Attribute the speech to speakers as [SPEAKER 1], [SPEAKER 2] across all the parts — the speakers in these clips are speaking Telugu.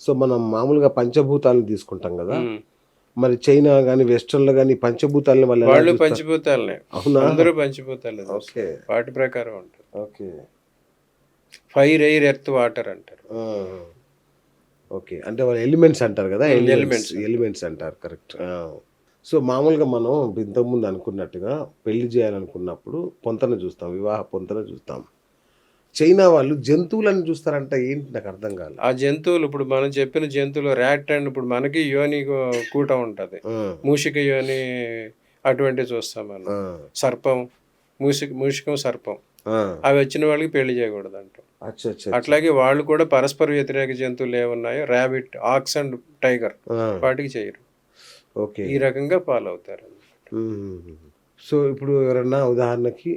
[SPEAKER 1] సో మనం మామూలుగా పంచభూతాలను తీసుకుంటాం కదా. మరి చైనా గానీ వెస్టర్న్లో గానీ పంచభూతాలని వాళ్ళు?
[SPEAKER 2] పంచిపోతాలే
[SPEAKER 1] అవునా?
[SPEAKER 2] అందరూ పంచిపోతాలే
[SPEAKER 1] ఓకే.
[SPEAKER 2] వాటి ప్రకారం ఉంటుంది
[SPEAKER 1] okay.
[SPEAKER 2] Fire air earth water అంటారు.
[SPEAKER 1] ఓకే. అంటే వాళ్ళు ఎలిమెంట్స్ అంటారు కదా ఎలిమెంట్స్. ఎలిమెంట్స్ అంటారు కరెక్ట్. సో మామూలుగా మనం ఇంతకుముందు అనుకున్నట్టుగా పెళ్ళి చేయాలనుకున్నప్పుడు పొంతన చూస్తాం వివాహ పొంతన చూస్తాం. చైనా వాళ్ళు జంతువులను చూస్తారంట ఏంటి నాకు అర్థం కాదు
[SPEAKER 2] ఆ జంతువులు ఇప్పుడు మనం చెప్పిన జంతువులు ర్యాట్ అండ్ ఇప్పుడు మనకి యోని కూట ఉంటది. మూషిక యోని అటువంటివి చూస్తాం మనం. సర్పం మూషిక మూషికం సర్పం. అవి వచ్చిన వాళ్ళకి పెళ్ళి చేయకూడదు అంటాం అట్లాగే వాళ్ళు కూడా పరస్పర వ్యతిరేక జంతువులు ఏమున్నాయో ర్యాబిట్ ఆక్స్ అండ్ టైగర్ వాటికి చేయరు.
[SPEAKER 1] ఓకే.
[SPEAKER 2] ఈ రకంగా ఫాలో అవుతారు.
[SPEAKER 1] సో ఇప్పుడు ఎవరన్నా ఉదాహరణకి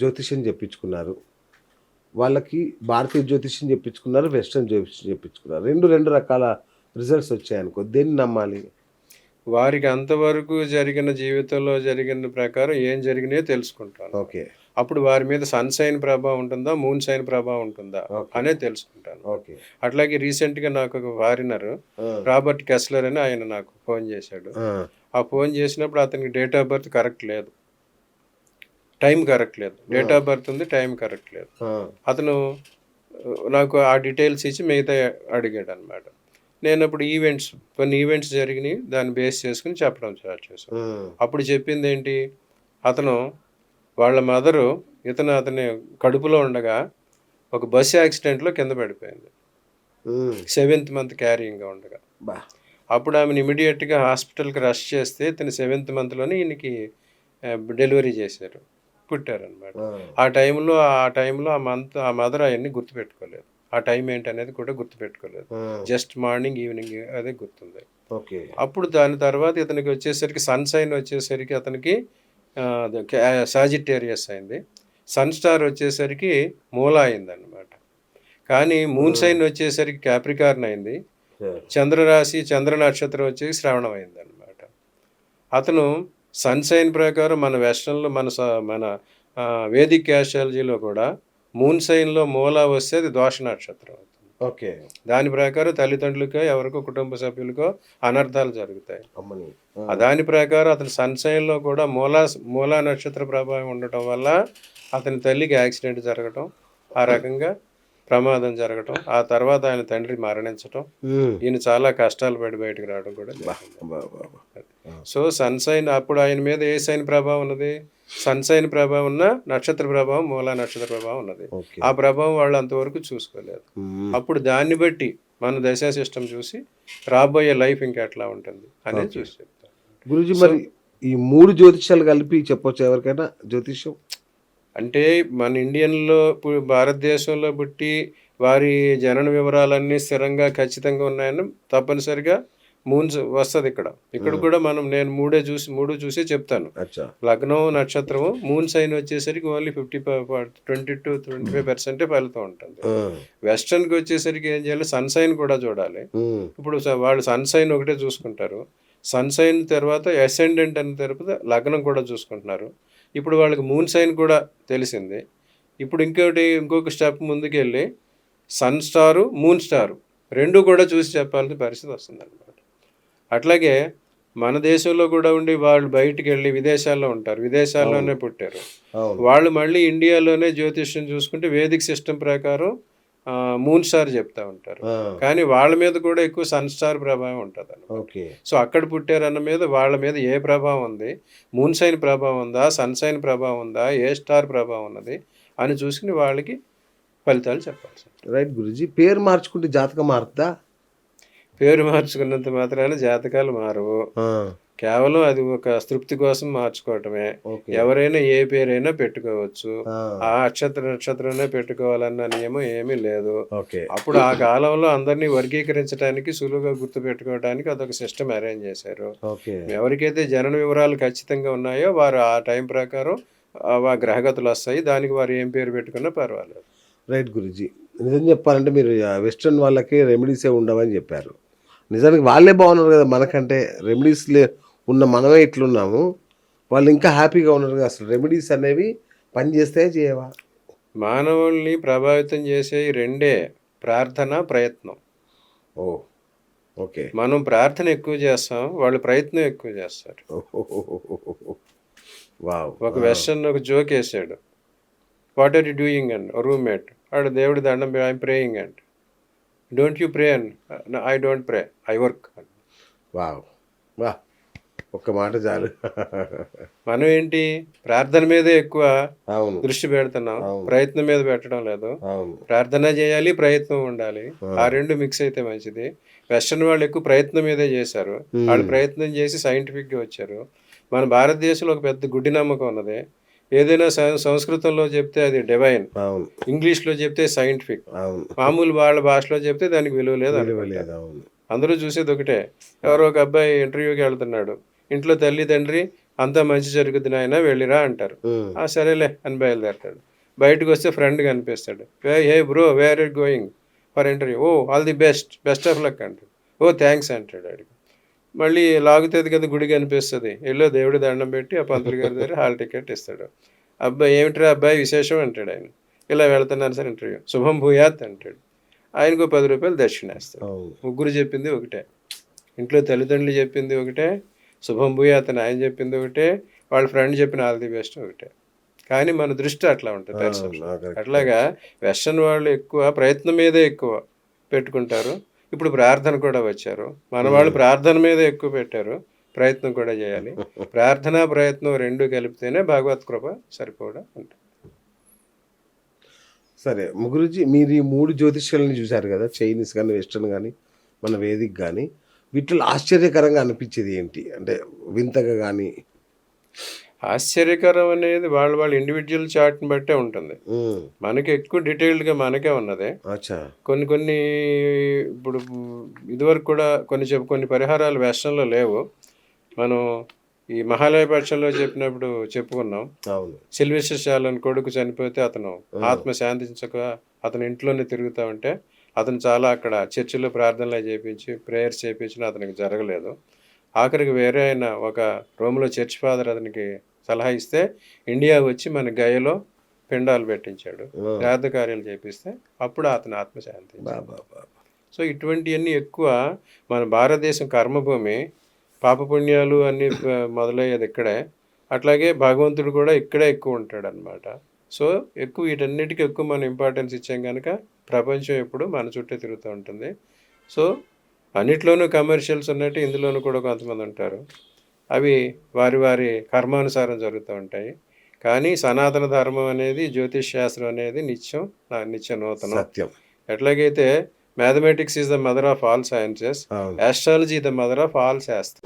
[SPEAKER 1] జ్యోతిష్యం చెప్పించుకున్నారు. వాళ్ళకి భారతీయ జ్యోతిష్యం చెప్పించుకున్నారు వెస్ట్రన్ జ్యోతిష్యం చెప్పించుకున్నారు. రెండు రెండు రకాల రిజల్ట్స్ వచ్చాయనుకో దేన్ని నమ్మాలి?
[SPEAKER 2] వారికి అంతవరకు జరిగిన జీవితంలో జరిగిన ప్రకారం ఏం జరిగినాయో తెలుసుకుంటాను.
[SPEAKER 1] ఓకే.
[SPEAKER 2] అప్పుడు వారి మీద సన్ సైన్ ప్రభావం ఉంటుందా మూన్ సైన్ ప్రభావం ఉంటుందా. అనేది తెలుసుకుంటాను.
[SPEAKER 1] ఓకే.
[SPEAKER 2] అట్లాగే రీసెంట్గా నాకు ఒక వారినర్ రాబర్ట్ కెస్లర్ అని ఆయన నాకు ఫోన్ చేశాడు.
[SPEAKER 1] ఆ.
[SPEAKER 2] ఫోన్ చేసినప్పుడు అతనికి డేట్ ఆఫ్ బర్త్ కరెక్ట్ లేదు. టైం కరెక్ట్ లేదు. డేట్ ఆఫ్ బర్త్ ఉంది టైం కరెక్ట్ లేదు. అతను నాకు ఆ డీటెయిల్స్ ఇచ్చి మిగతా అడిగాడు అనమాట నేను అప్పుడు ఈవెంట్స్ కొన్ని ఈవెంట్స్ జరిగినాయి దాన్ని బేస్ చేసుకుని చెప్పడం స్టార్ట్ చేశాను. అప్పుడు చెప్పింది ఏంటి? అతను వాళ్ళ మదరు ఇతను అతని కడుపులో ఉండగా ఒక బస్సు యాక్సిడెంట్లో కింద పడిపోయింది. సెవెంత్ మంత్ క్యారింగ్గా ఉండగా. అప్పుడు ఆమెను ఇమీడియట్గా హాస్పిటల్కి రష్ చేస్తే ఇతను సెవెంత్ మంత్లోనే ఈయనకి డెలివరీ చేశారు. పుట్టారనమాట.
[SPEAKER 1] ఆ,
[SPEAKER 2] టైంలో ఆ టైంలో ఆ మంత్ ఆ మదర్ అవన్నీ గుర్తుపెట్టుకోలేదు. ఆ టైం ఏంటనేది కూడా గుర్తుపెట్టుకోలేదు. జస్ట్ మార్నింగ్ ఈవినింగ్ అదే గుర్తుంది.
[SPEAKER 1] ఓకే.
[SPEAKER 2] అప్పుడు దాని తర్వాత ఇతనికి వచ్చేసరికి సన్ సైన్ వచ్చేసరికి అతనికి సాజిటేరియస్ అయింది. సన్ స్టార్ వచ్చేసరికి మూలా అయింది అనమాట కానీ మూన్ సైన్ వచ్చేసరికి క్యాప్రికార్న్ అయింది. చంద్రరాశి చంద్ర నక్షత్రం వచ్చి శ్రవణం అయింది అనమాట అతను సన్ సైన్ ప్రకారం మన వెస్ట్రన్లో మన స- మన వేదిక్ యాస్ట్రాలజీలో కూడా మూన్ సైన్లో మూలా వస్తే అది దోష నక్షత్రం అవుతుంది.
[SPEAKER 1] ఓకే.
[SPEAKER 2] దాని ప్రకారం తల్లిదండ్రులకో ఎవరికో కుటుంబ సభ్యులకో అనర్థాలు జరుగుతాయి.
[SPEAKER 1] అమ్మని.
[SPEAKER 2] దాని ప్రకారం అతని సన్సైన్లో కూడా మూలా మూలా నక్షత్ర ప్రభావం ఉండటం వల్ల అతని తల్లికి యాక్సిడెంట్ జరగటం ఆ రకంగా ప్రమాదం జరగటం ఆ తర్వాత ఆయన తండ్రి మరణించటం. ఈయన చాలా కష్టాలు పడి బయటకు రావడం కూడా. సో సన్ సైన్ అప్పుడు ఆయన మీద ఏ సైన్ ప్రభావం ఉన్నది? సన్ సైన్ ప్రభావం ఉన్న నక్షత్ర ప్రభావం మూలా నక్షత్ర ప్రభావం ఉన్నది. ఆ ప్రభావం వాళ్ళు అంతవరకు చూసుకోలేదు. అప్పుడు దాన్ని బట్టి మన దశా సిస్టమ్ చూసి రాబోయే లైఫ్ ఇంకెట్లా ఉంటుంది అనేది చూసి చెప్తాను
[SPEAKER 1] గురుజీ మరి ఈ మూడు జ్యోతిష్యాలు కలిపి చెప్పొచ్చు ఎవరికైనా? జ్యోతిష్యం?
[SPEAKER 2] అంటే మన ఇండియన్లో భారతదేశంలో పుట్టి వారి జనన వివరాలన్నీ స్థిరంగా ఖచ్చితంగా ఉన్నాయని తప్పనిసరిగా మూన్స్ వస్తుంది ఇక్కడ. ఇక్కడ కూడా మనం నేను మూడే చూసి మూడు చూసి చెప్తాను. లగ్నం నక్షత్రము మూన్ సైన్ వచ్చేసరికి only fifty twenty to twenty five పర్సెంటే ఫలితం ఉంటుంది. వెస్టర్న్కి వచ్చేసరికి ఏం చేయాలి? సన్ సైన్ కూడా చూడాలి. ఇప్పుడు వాళ్ళు సన్ సైన్ ఒకటే చూసుకుంటారు. సన్ సైన్ తర్వాత అసెండెంట్ అని తర్వాత లగ్నం కూడా చూసుకుంటున్నారు. ఇప్పుడు వాళ్ళకి మూన్ సైన్ కూడా తెలిసింది. ఇప్పుడు ఇంకోటి ఇంకొక స్టెప్ ముందుకెళ్ళి సన్ స్టారు మూన్ స్టారు రెండు కూడా చూసి చెప్పాల్సిన పరిస్థితి వస్తుంది అనమాట అట్లాగే మన దేశంలో కూడా ఉండి వాళ్ళు బయటికి వెళ్ళి విదేశాల్లో ఉంటారు. విదేశాల్లోనే పుట్టారు. వాళ్ళు మళ్ళీ ఇండియాలోనే జ్యోతిష్యం చూసుకుంటే వేదిక్ సిస్టమ్ ప్రకారం మూన్ స్టార్ చెప్తా ఉంటారు. కానీ వాళ్ళ మీద కూడా ఎక్కువ సన్ స్టార్ ప్రభావం ఉంటుంది
[SPEAKER 1] ఓకే.
[SPEAKER 2] సో అక్కడ పుట్టారన్న మీద వాళ్ళ మీద ఏ ప్రభావం ఉంది? మూన్ సైన్ ప్రభావం ఉందా? సన్ సైన్ ప్రభావం ఉందా? ఏ స్టార్ ప్రభావం ఉన్నది? అని చూసుకుని వాళ్ళకి ఫలితాలు చెప్పాల్సి ఉంటుంది.
[SPEAKER 1] రైట్ గురుజీ పేరు మార్చుకుంటే జాతకం మారుతుందా
[SPEAKER 2] పేరు మార్చుకున్నంత మాత్రాన జాతకాలు మారవు. కేవలం అది ఒక తృప్తి కోసం మార్చుకోవటమే. ఎవరైనా ఏ పేరైనా పెట్టుకోవచ్చు.
[SPEAKER 1] ఆ,
[SPEAKER 2] అక్షత్ర నక్షత్రమే పెట్టుకోవాలన్న నియమం ఏమీ లేదు. అప్పుడు ఆ కాలంలో అందరినీ వర్గీకరించడానికి సులువుగా గుర్తుపెట్టుకోవడానికి అదొక సిస్టమ్ అరేంజ్ చేశారు. ఎవరికైతే జనన వివరాలు ఖచ్చితంగా ఉన్నాయో వారు ఆ టైం ప్రకారం గ్రహగతులు వస్తాయి. దానికి వారు ఏం పేరు పెట్టుకున్నా పర్వాలేదు.
[SPEAKER 1] రైట్ గురుజీ. నిజం చెప్పాలంటే మీరు వెస్ట్రన్ వాళ్ళకి రెమెడీసే ఉండవని చెప్పారు. నిజానికి వాళ్ళే బాగున్నారు కదా మనకంటే. రెమెడీస్ లే ఉన్న మనమే ఇట్లున్నాము. వాళ్ళు ఇంకా హ్యాపీగా ఉన్నారు అసలు. రెమెడీస్ అనేవి పని చేస్తే చేయవా?
[SPEAKER 2] మానవుల్ని ప్రభావితం చేసే రెండే ప్రార్థన ప్రయత్నం.
[SPEAKER 1] Oh okay.
[SPEAKER 2] మనం ప్రార్థన ఎక్కువ చేస్తాం వాళ్ళు ప్రయత్నం ఎక్కువ చేస్తారు.
[SPEAKER 1] వావ్.
[SPEAKER 2] ఒక వెస్టర్న్ ఒక జోక్ వేసాడు. What are you doing and roommate వాడు దేవుడి దండం I'm praying and don't you pray and I don't pray I work
[SPEAKER 1] wow. వా ఒక్క మాట చాలు.
[SPEAKER 2] మనం ఏంటి? ప్రార్థన మీదే ఎక్కువ
[SPEAKER 1] అవును.
[SPEAKER 2] దృష్టి పెడుతున్నాం. ప్రయత్నం మీద పెట్టడం లేదు. ప్రార్థన చేయాలి ప్రయత్నం ఉండాలి. ఆ. రెండు మిక్స్ అయితే మంచిది. వెస్టర్న్ వాళ్ళు ఎక్కువ ప్రయత్నం మీదే చేశారు. వాళ్ళు ప్రయత్నం చేసి scientific గా వచ్చారు. మన భారతదేశంలో ఒక పెద్ద గుడ్డి నమ్మకం ఉన్నది. ఏదైనా సంస్కృతంలో చెప్తే అది డివైన్
[SPEAKER 1] అవును.
[SPEAKER 2] ఇంగ్లీష్లో చెప్తే సైంటిఫిక్ మామూలు వాళ్ళ భాషలో చెప్తే దానికి విలువ లేదు అందరూ చూసేది ఒకటే. ఎవరో ఒక అబ్బాయి ఇంటర్వ్యూకి వెళ్తున్నాడు. ఇంట్లో తల్లి తండ్రి అంతా మంచి జరుగుతుంది నాయన వెళ్ళిరా అంటారు. ఆ సరేలే అని బయలుదేరతాడు. బయటకు వస్తే ఫ్రెండ్ కనిపిస్తాడు. Hey bro where it going for interview oh all the best best of luck అంటాడు. ఓ థ్యాంక్స్ అంటాడు అడిగి మళ్ళీ లాగుతుంది కదా గుడి కనిపిస్తుంది. ఎల్లో దేవుడి దండం పెట్టి ఆ పంతులు గారి దగ్గర హాల్ టికెట్ ఇస్తాడు. అబ్బాయి ఏమిట్రా అబ్బాయి విశేషం? అంటాడు ఆయన. ఇలా వెళ్తున్నాను సార్ ఇంటర్వ్యూ. శుభం భూయాత్ అంటాడు. ఆయనకు పది రూపాయలు దక్షిణ వేస్తాడు.
[SPEAKER 1] అవును.
[SPEAKER 2] ముగ్గురు చెప్పింది ఒకటే. ఇంట్లో తల్లిదండ్రులు చెప్పింది ఒకటే. శుభం భూయాత్ అని ఆయన చెప్పింది ఒకటే వాళ్ళ ఫ్రెండ్ చెప్పిన ఆల్ ది బెస్ట్ ఒకటే. కానీ మన దృష్టి అట్లా ఉంటుంది. అట్లాగా వెస్టర్న్ వాళ్ళు ఎక్కువ ప్రయత్నం మీదే ఎక్కువ పెట్టుకుంటారు. ఇప్పుడు ప్రార్థన కూడా వచ్చారు. మన వాళ్ళు ప్రార్థన మీద ఎక్కువ పెట్టారు. ప్రయత్నం కూడా చేయాలి. ప్రార్థన ప్రయత్నం రెండు కలిపితేనే భగవత్ కృప సరిపోవడం ఉంటుంది.
[SPEAKER 1] సరే ముగ్గురుజీ మీరు ఈ మూడు జ్యోతిష్యాలని చూశారు కదా చైనీస్ కానీ వెస్టర్న్ కానీ మన వేదిక్ కానీ వీటిలో ఆశ్చర్యకరంగా అనిపించేది ఏంటి? అంటే వింతగా కానీ
[SPEAKER 2] ఆశ్చర్యకరం అనేది వాళ్ళ వాళ్ళ ఇండివిజువల్ చార్ట్ని బట్టే ఉంటుంది. మనకి ఎక్కువ డీటెయిల్డ్గా మనకే ఉన్నది. కొన్ని కొన్ని ఇప్పుడు ఇదివరకు కూడా కొన్ని చెప్పు కొన్ని పరిహారాలు వెస్టర్న్లో లేవు. మనం ఈ మహాలయ పక్షంలో చెప్పినప్పుడు చెప్పుకున్నాం. సిల్వెస్టర్ శాలన్ కొడుకు చనిపోతే అతను ఆత్మ శాంతించక అతను ఇంట్లోనే తిరుగుతూ ఉంటే అతను చాలా అక్కడ చర్చిలో ప్రార్థనలు చేయించి ప్రేయర్స్ చేయించిన అతనికి జరగలేదు. ఆఖరికి వేరే ఆయన ఒక రోమ్లో చర్చ్ ఫాదర్ అతనికి సలహా ఇస్తే ఇండియా వచ్చి మన గయలో పిండాలు పెట్టించాడు. శ్రాద్ధ కార్యాలు చేపిస్తే అప్పుడు అతని ఆత్మ శాంతి
[SPEAKER 1] బాబా బాబా
[SPEAKER 2] సో ఇటువంటివన్నీ ఎక్కువ మన భారతదేశం కర్మభూమి పాపపుణ్యాలు అన్నీ మొదలయ్యేది ఇక్కడే. అట్లాగే భగవంతుడు కూడా ఇక్కడే ఎక్కువ ఉంటాడు అనమాట సో ఎక్కువ వీటన్నిటికీ ఎక్కువ మనం ఇంపార్టెన్స్ ఇచ్చాం కనుక ప్రపంచం ఎప్పుడు మన చుట్టూ తిరుగుతూ ఉంటుంది. సో అన్నిట్లోనూ కమర్షియల్స్ ఉన్నట్టు ఇందులోనూ కూడా కొంతమంది ఉంటారు. అవి వారి వారి కర్మానుసారం జరుగుతూ ఉంటాయి. కానీ సనాతన ధర్మం అనేది జ్యోతిష్ శాస్త్రం అనేది నిత్యం నా- నిత్య నూతనం.
[SPEAKER 1] సత్యం.
[SPEAKER 2] ఎట్లాగైతే mathematics is the mother of all sciences astrology the mother of all శాస్త్రం